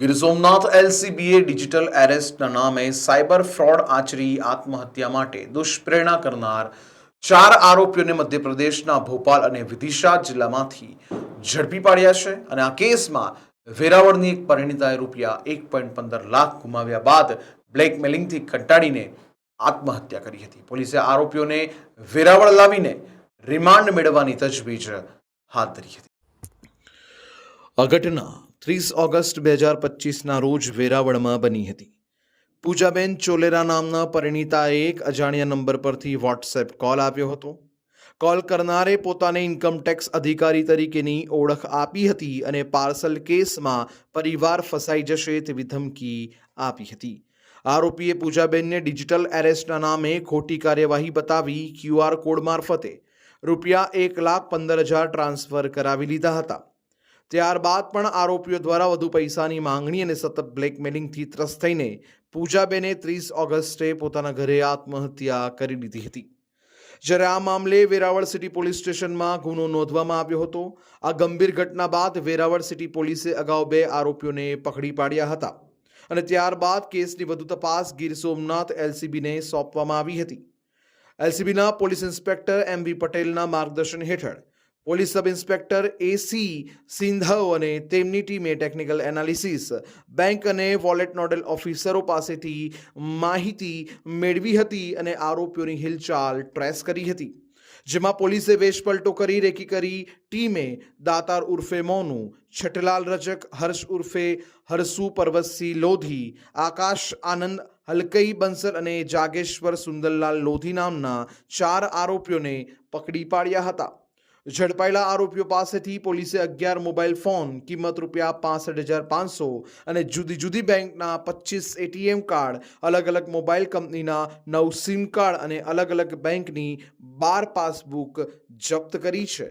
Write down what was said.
Gir એલસીબીએ digital એરેસ્ટના નામે cyber fraud આચરી આત્મહત્યા માટે દુષ્પ્રેરણા કરનાર ચાર આરોપીઓને મધ્યપ્રદેશના ભોપાલ અને વિદિશા જિલ્લામાંથી ઝડપી પાડ્યા છે અને આ કેસમાં વેરાવળની એક પરિણીતાએ રૂપિયા એક પોઈન્ટ પંદર લાખ ગુમાવ્યા બાદ બ્લેકમેલિંગથી કંટાળીને આત્મહત્યા કરી હતી. પોલીસે આરોપીઓને વેરાવળ લાવીને રિમાન્ડ મેળવવાની તજવીજ હાથ ધરી હતી. આ ઘટના ત્રીસ ઓગસ્ટ બે હજાર પચીસના રોજ વેરાવળમાં બની હતી. પૂજાબેન ચોલેરા નામના પરિણીતા એક અજાણ્યા નંબર પરથી વોટ્સએપ કોલ આવ્યો હતો. કોલ કરનારે પોતાને ઇન્કમટેક્સ અધિકારી તરીકેની ઓળખ આપી હતી અને પાર્સલ કેસમાં પરિવાર ફસાઈ જશે તેવી ધમકી આપી હતી. આરોપીએ પૂજાબેનને ડિજિટલ એરેસ્ટના નામે ખોટી કાર્યવાહી બતાવી ક્યુઆર કોડ મારફતે રૂપિયા એક લાખ પંદર હજાર ટ્રાન્સફર કરાવી લીધા હતા. ત્યારબાદ પણ આરોપીઓ દ્વારા વધુ પૈસાની માંગણી અને સતત બ્લેકમેલિંગથી ત્રસ્ત થઈને પૂજાબેને ત્રીસ ઓગસ્ટે પોતાના ઘરે આત્મહત્યા કરી લીધી હતી. જ્યારે આ મામલે વેરાવળ સિટી પોલીસ સ્ટેશનમાં ગુનો નોંધવામાં આવ્યો હતો, આ ગંભીર ઘટના બાદ વેરાવળ સિટી પોલીસે અગાઉ બે આરોપીઓને પકડી પાડ્યા હતા અને ત્યારબાદ કેસની વધુ તપાસ ગીર સોમનાથ એલસીબીને સોંપવામાં આવી હતી. એલસીબીના પોલીસ ઇન્સ્પેક્ટર એમ વી પટેલના માર્ગદર્શન હેઠળ પોલીસ સબ ઇન્સ્પેક્ટર એસી સિંધવ અને તેમની ટીમે ટેકનિકલ એનાલિસિસ બેંક અને વોલેટ નોડલ ઓફિસરો પાસેથી માહિતી મેળવી હતી અને આરોપીઓની હિલચાલ ટ્રેસ કરી હતી. જેમાં પોલીસે વેશપલટો કરી, રેકી કરી, ટીમે દાતાર ઉર્ફે મોનુ, છટલાલ રજક, હર્ષ ઉર્ફે હરસુ પરવતસિંહ લોધી, આકાશ આનંદ, હલકઈ બંસલ અને જાગેશ્વર સુંદરલાલ લોધી નામના ચાર આરોપીઓને પકડી પાડ્યા હતા. ઝડપાયેલા આરોપીઓ પાસેથી પોલીસે અગિયાર મોબાઈલ ફોન, કિંમત રૂપિયા પાસઠ હજાર પાંચસો અને જુદી જુદી બેંકના પચીસ એટીએમ કાર્ડ, અલગ અલગ મોબાઈલ કંપનીના નવ સિમ કાર્ડ અને અલગ અલગ બેંકની બાર પાસબુક જપ્ત કરી છે.